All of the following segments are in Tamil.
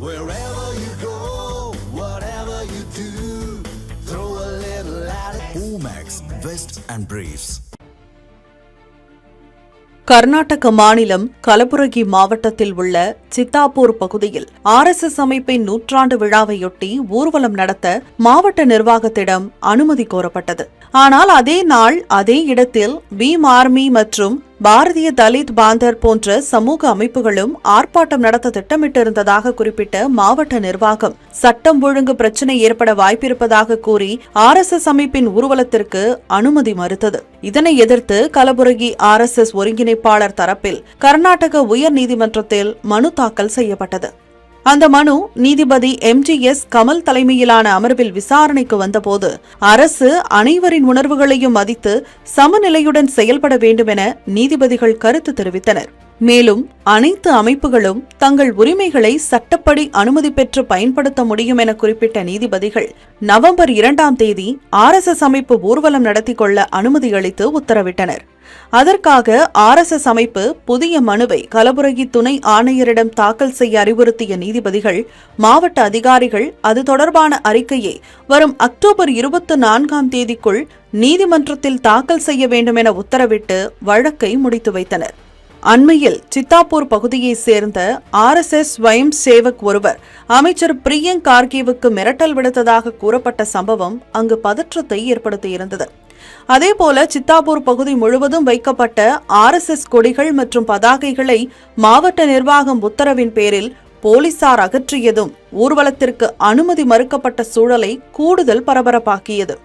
Wherever you go, whatever you do, throw a little at it. Omax, Vest and Briefs. Karnataka மாநிலம் கலபுரகி மாவட்டத்தில் உள்ள சித்தாப்பூர் பகுதியில் ஆர்எஸ்எஸ் அமைப்பின் நூற்றாண்டு விழாவையொட்டி ஊர்வலம் நடத்த மாவட்ட நிர்வாகத்திடம் அனுமதி கோரப்பட்டது ஆனால் அதே நாள் அதே இடத்தில் பீம் ஆர்மி மற்றும் பாரதிய தலித் பாந்தர் போன்ற சமூக அமைப்புகளும் ஆர்ப்பாட்டம் நடத்த திட்டமிட்டிருந்ததாக குறிப்பிட்ட மாவட்ட நிர்வாகம் சட்டம் ஒழுங்கு பிரச்சினை ஏற்பட வாய்ப்பிருப்பதாக கூறி ஆர்எஸ்எஸ் அமைப்பின் ஊர்வலத்திற்கு அனுமதி மறுத்தது. இதனை எதிர்த்து கலபுரகி ஆர்எஸ்எஸ் ஒருங்கிணைப்பாளர் தரப்பில் கர்நாடக உயர் நீதிமன்றத்தில் மனு தாக்கல் செய்யப்பட்டது. அந்த மனு நீதிபதி எம்ஜிஎஸ் கமல் தலைமையிலான அமர்வில் விசாரணைக்கு வந்தபோது அரசு அனைவரின் உணர்வுகளையும் மதித்து சமநிலையுடன் செயல்பட வேண்டும் என நீதிபதிகள் கருத்து தெரிவித்தனர். மேலும் அனைத்து அமைப்புகளும் தங்கள் உரிமைகளை சட்டப்படி அனுமதி பெற்று பயன்படுத்த முடியும் என குறிப்பிட்ட நீதிபதிகள் நவம்பர் இரண்டாம் தேதி ஆர்எஸ்எஸ் அமைப்பு ஊர்வலம் நடத்தி கொள்ள அனுமதி அளித்து உத்தரவிட்டனர். அதற்காக ஆர்எஸ்எஸ் அமைப்பு புதிய மனுவை கலபுரகி துணை ஆணையரிடம் தாக்கல் செய்ய அறிவுறுத்திய நீதிபதிகள் மாவட்ட அதிகாரிகள் அது தொடர்பான அறிக்கையை வரும் அக்டோபர் இருபத்தி நான்காம் தேதிக்குள் நீதிமன்றத்தில் தாக்கல் செய்ய வேண்டும் என உத்தரவிட்டு வழக்கை முடித்து வைத்தனர். அண்மையில் சித்தாப்பூர் பகுதியைச் சேர்ந்த ஆர்எஸ்எஸ் ஸ்வயம் சேவக் ஒருவர் அமைச்சர் பிரியங்க் கார்கேவுக்கு மிரட்டல் விடுத்ததாக கூறப்பட்ட சம்பவம் அங்கு பதற்றத்தை ஏற்படுத்தியிருந்தது. அதேபோல சித்தாப்பூர் பகுதி முழுவதும் வைக்கப்பட்ட ஆர்எஸ்எஸ் கொடிகள் மற்றும் பதாகைகளை மாவட்ட நிர்வாகம் உத்தரவின் பேரில் போலீசார் அகற்றியதும் ஊர்வலத்திற்கு அனுமதி மறுக்கப்பட்ட சூழலை கூடுதல் பரபரப்பாக்கியது.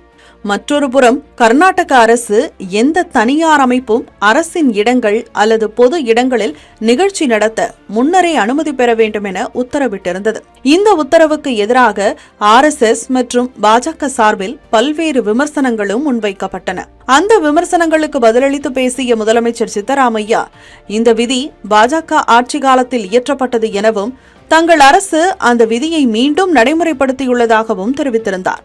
மற்றொரு புறம் கர்நாடக அரசு எந்த தனியார் அமைப்பும் அரசின் இடங்கள் அல்லது பொது இடங்களில் நிகழ்ச்சி நடத்த முன்னரே அனுமதி பெற வேண்டும் என உத்தரவிட்டிருந்தது. இந்த உத்தரவுக்கு எதிராக ஆர்எஸ்எஸ் மற்றும் பாஜக சார்பில் பல்வேறு விமர்சனங்களும் முன்வைக்கப்பட்டன. அந்த விமர்சனங்களுக்கு பதிலளித்து பேசிய முதலமைச்சர் சித்தராமையா இந்த விதி பாஜக ஆட்சி காலத்தில் இயற்றப்பட்டது எனவும் தங்கள் அரசு அந்த விதியை மீண்டும் நடைமுறைப்படுத்தியுள்ளதாகவும் தெரிவித்திருந்தார்.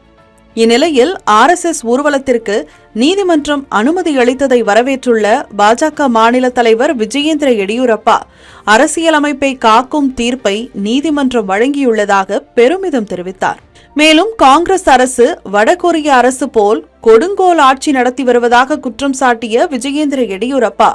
இந்நிலையில் ஆர்எஸ்எஸ் ஊர்வலத்திற்கு நீதிமன்றம் அனுமதி அளித்ததை வரவேற்றுள்ள பாஜக மாநில தலைவர் விஜயேந்திர எடியூரப்பா அரசியலமைப்பை காக்கும் தீர்ப்பை நீதிமன்றம் வழங்கியுள்ளதாக பெருமிதம் தெரிவித்தார். மேலும் காங்கிரஸ் அரசு வடகொரிய அரசு போல் கொடுங்கோல் ஆட்சி நடத்தி வருவதாக குற்றம் சாட்டிய விஜயேந்திர எடியூரப்பா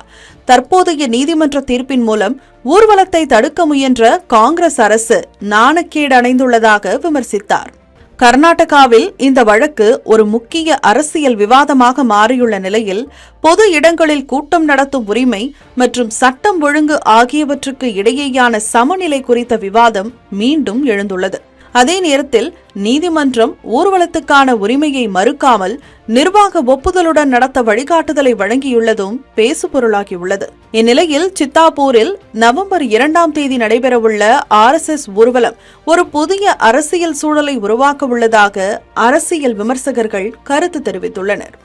தற்போதைய நீதிமன்ற தீர்ப்பின் மூலம் ஊர்வலத்தை தடுக்க முயன்ற காங்கிரஸ் அரசு நாணக்கேடு அடைந்துள்ளதாக விமர்சித்தார். கர்நாடகாவில் இந்த வழக்கு ஒரு முக்கிய அரசியல் விவாதமாக மாறியுள்ள நிலையில் பொது இடங்களில் கூட்டம் நடத்தும் உரிமை மற்றும் சட்டம் ஒழுங்கு ஆகியவற்றுக்கு இடையேயான சமநிலை குறித்த விவாதம் மீண்டும் எழுந்துள்ளது. அதே நேரத்தில் நீதிமன்றம் ஊர்வலத்துக்கான உரிமையை மறுக்காமல் நிர்வாக ஒப்புதலுடன் நடத்த வழிகாட்டுதலை வழங்கியுள்ளதும் பேசுபொருளாகியுள்ளது இந்நிலையில் சித்தாப்பூரில் நவம்பர் இரண்டாம் தேதி நடைபெறவுள்ள ஆர்எஸ்எஸ் ஊர்வலம் ஒரு புதிய அரசியல் சூழலை உருவாக்க உள்ளதாக அரசியல் விமர்சகர்கள் கருத்து தெரிவித்துள்ளனர்.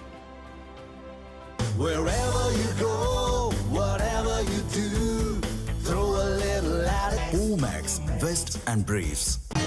Omax, Vest and Briefs.